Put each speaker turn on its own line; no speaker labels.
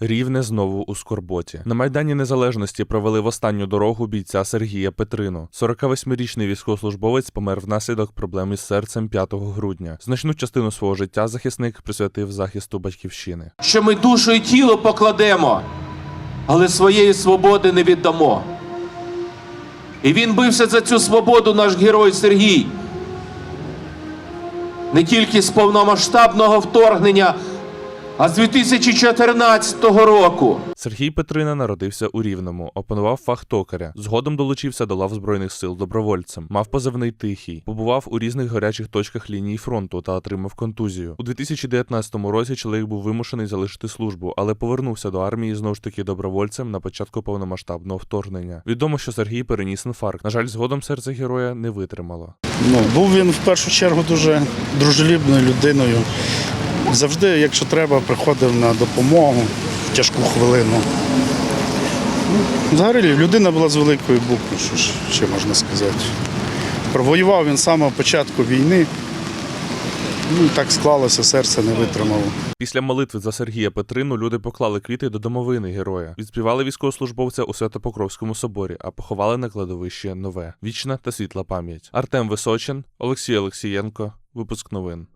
Рівне знову у скорботі. На Майдані Незалежності провели в останню дорогу бійця Сергія Петрину. 48-річний військовослужбовець помер внаслідок проблем із серцем 5 грудня. Значну частину свого життя захисник присвятив захисту батьківщини.
що ми душу і тіло покладемо, але своєї свободи не віддамо. І він бився за цю свободу, наш герой Сергій. Не тільки з повномасштабного вторгнення, а з 2014 року.
Сергій Петрина народився у Рівному, опанував фах токаря. Згодом долучився до лав збройних сил добровольцем. Мав позивний тихий, побував у різних гарячих точках лінії фронту та отримав контузію. У 2019 році чоловік був вимушений залишити службу, але повернувся до армії знову ж таки добровольцем на початку повномасштабного вторгнення. Відомо, що Сергій переніс інфаркт. На жаль, згодом серце героя не витримало.
Ну, був він в першу чергу дуже дружелюбною людиною. Завжди, якщо треба, приходив на допомогу в тяжку хвилину. Ну, Взагалі, людина була з великої букви, що ж ще можна сказати. Провоював він з початку війни. Ну, так склалося, серце не витримало.
Після молитви за Сергія Петрину люди поклали квіти до домовини героя, відспівали військовослужбовця у Свято-Покровському соборі, а поховали на кладовище нове. Вічна та світла пам'ять. Артем Височин, Олексій Олексієнко. Випуск новин.